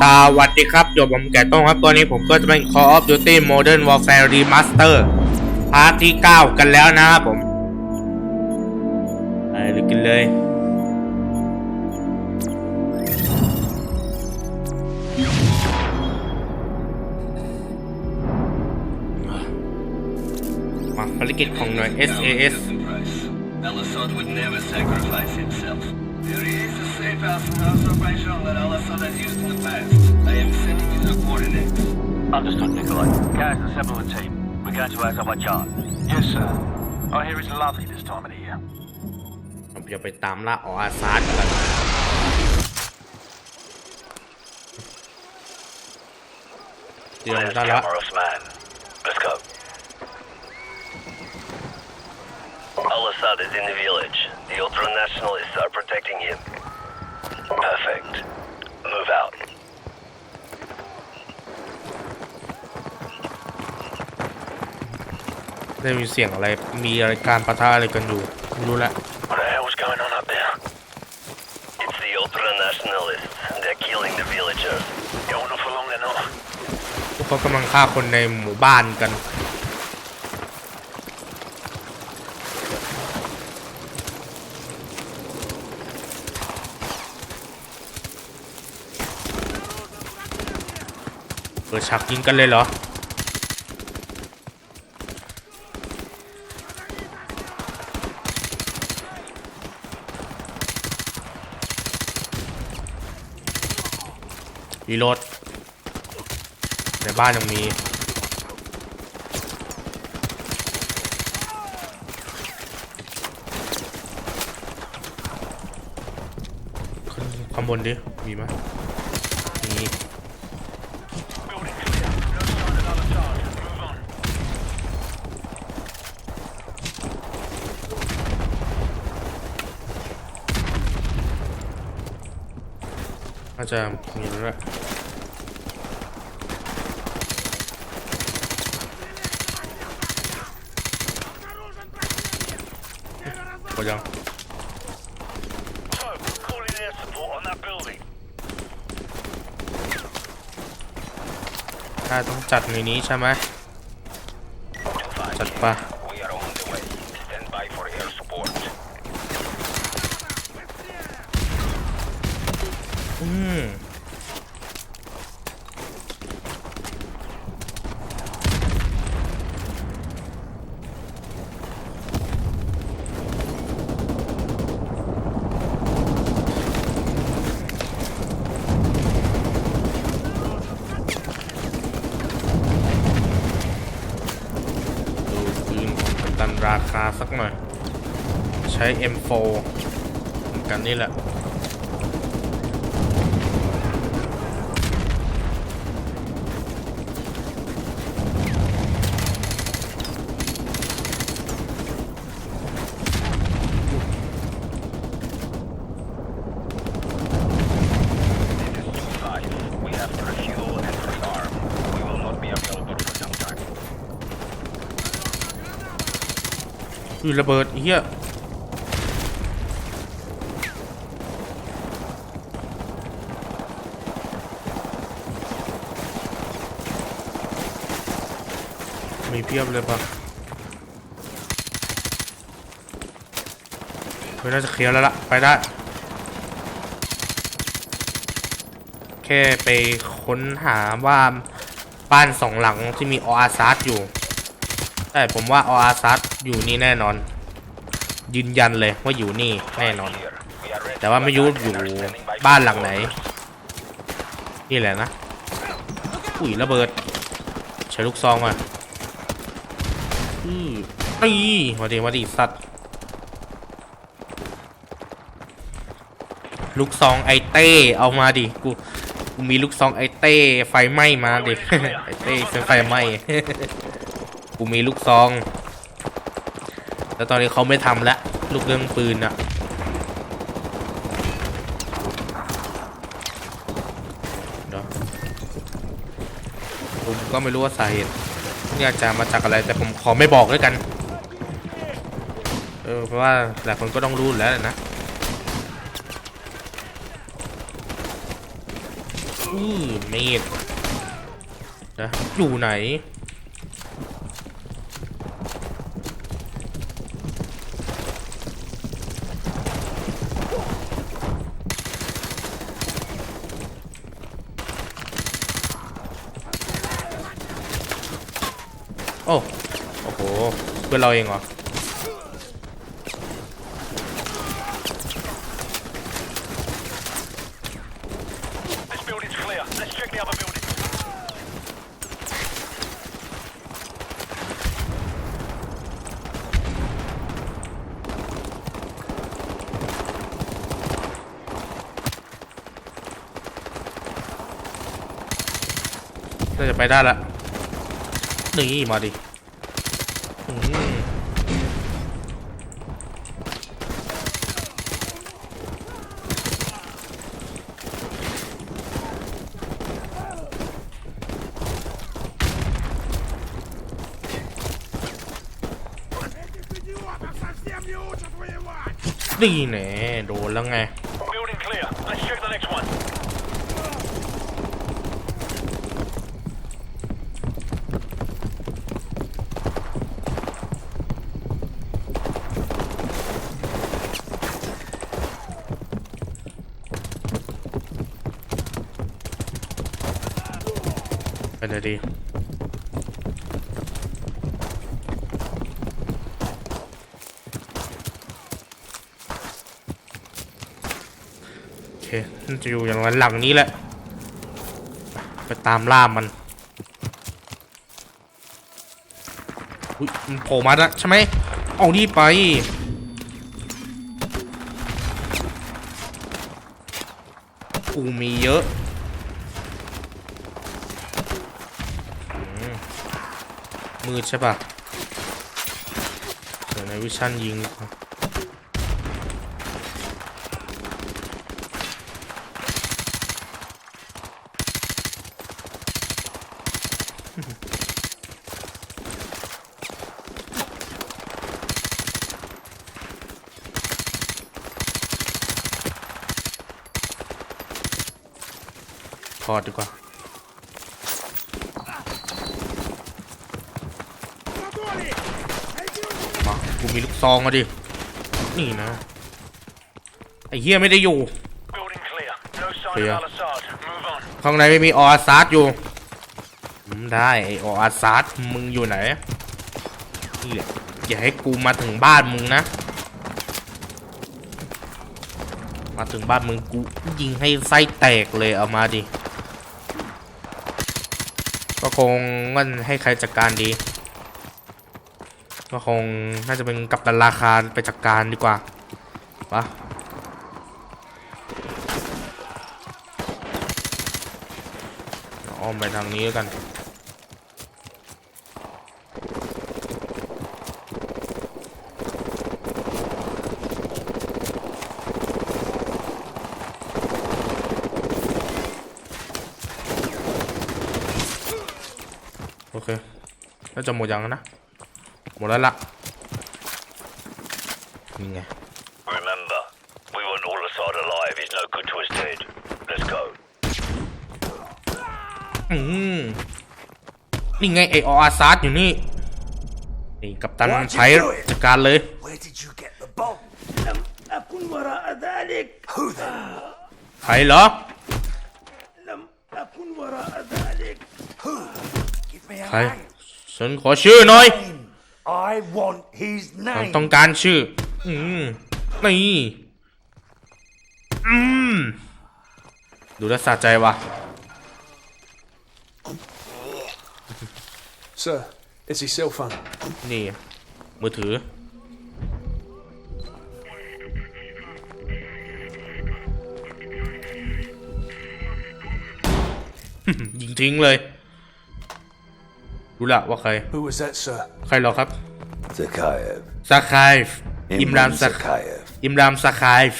สวัสดีครับอยู่กับผมแก่ต้องครับ ตัวนี้ผมก็จะเป็น Call of Duty Modern Warfare Remaster พาร์ทที่ 9 กันแล้วนะครับผมไปเลยกินเลย มาภารกิจของหน่วย SAS Al-Assad would never sacrifice himself. There is a safe house and house operation that Al-Assad has used in the past. I am sending you the coordinates. Understood, Nikolai. Gaz and several of the team. We're going to Azerbaijan. Yes, sir. I hear it's lovely this time of the year. ผมจะไปตามล่าออาซาดกันแล้วเดี๋ยวได้แล้ว Osman. Let's go. Al-Assad is in the village. ได้มีเสียงอะไร มีอะไรการประทะอะไรกันอยู่ไม่รู้ละ What the hell's going on up there? It's the ultra-nationalists. They're killing the villagers. Going on for long they're not. พวกเขากำลังฆ่าคนในหมู่บ้านกัน เปิดฉากยิงกันเลยเหรอ รีโหลดในบ้านยังมีขึ้นข้างบนดิ มีไหม Building clear. No sign of Al-Assad. Move on. น่าจะมีแล้วะพอยังถ้าต้องจัดในนี้ใช่ไหมจัดปะ are on the way. Stand by for air support. อื มดูปืนของกัปตันราคาสักหน่อย ใช้ M4 เหมือนกันนี่แหละ อุ้ยระเบิดเฮียมีเพียบเลยปะเฮ้ยน่าจะเคลียร์แล้วล่ะ ไปได้ แค่ไปค้นหาว่าบ้านสองหลังที่มีออาซาร์อยู่ใช่ผมว่าออาซัส อยู่นี่แน่นอน ยืนยันเลยว่าอยู่นี่แน่นอน แต่ว่าไม่รู้อยู่บ้านหลังไหน นี่แหละนะอุ้ยระเบิดใช้ลูกซองอะอือตีมาดิมาดิสัตว์ลูกซองไอเต้เอามาดิกูกูมีลูกซองไอเต้ไฟไหม้มาดิไอเต้ไฟไหม้กูมีลูกซอง แล้วตอนนี้เขาไม่ทำแล้วลูกเรื่องปืนอะผมก็ไม่รู้ว่าสาเหตุเนี่ยจะมาจากอะไรแต่ผมขอไม่บอกด้วยกัน เออเพราะว่าหลายคนก็ต้องรู้แล้วนะอนี่เมดนะอยู่ไหน โอ้โอ้โหเพื่อนเราเองเหรอน่าจะไปได้แล้ว นี่มาดินี่แน่โดนแล้วไง Building clear. Let's check the next one. ไป เลยดีโอเคมันจะอยู่อย่างหลังนี้แหละ ไปตามล่ามันอุ้ยมันโผล่มาแล้วใช่ไหมเอานี่ไปกูมีเยอะ มืดใช่ปะเดี๋ยวในวิชั่นยิงดีกว่าถอดีกว่า กูมีลูกซองมาดิ นี่นะ ไอ้เฮียไม่ได้อยู่ Building clear. No sign Clear. of Al Assad. Move on. ข้างในไม่มีออาซาร์ดอยู่อืมได้ไอออาซาร์ดมึงอยู่ไหนนี่แหละอย่าให้กูมาถึงบ้านมึงนะ มาถึงบ้านมึงกูยิงให้ไส้แตกเลยเอามาดิ ก็คงงั้นให้ใครจัดการดี ก็คงน่าจะเป็นกัปตันราคาไปจัดการดีกว่าปะอ้อมไปทางนี้แล้วกันโอเค น่าจะหมดยังนะ หมดแล้วละนี่ไง Remember, we want Al Assad alive. He's no good to us dead. Let's go. อืมนี่ไงไอออาซาร์ดอยู่นี่ นี่กัปตันใช้จัดการเลย Where did you get the bomb? لم أكن وراء ذلك. Who then? ใครเหรอ لم أكن وراء ذلك. Who? Give me a ใคร name. ฉันขอชื่อหน่อย I want his ฉัน name. ต้องการชื่อ อืมนี่อืมดูแลวสะใจว่ะ Sir, it's his cell phone. นี่ มือถือ ยิงทิ้งเลย รู้ละว่าใคร Who was that, sir? ใครเหรอครับ Zakayev. ซาคายฟอิมรามซา Zakayev. อิมรามซาคายฟ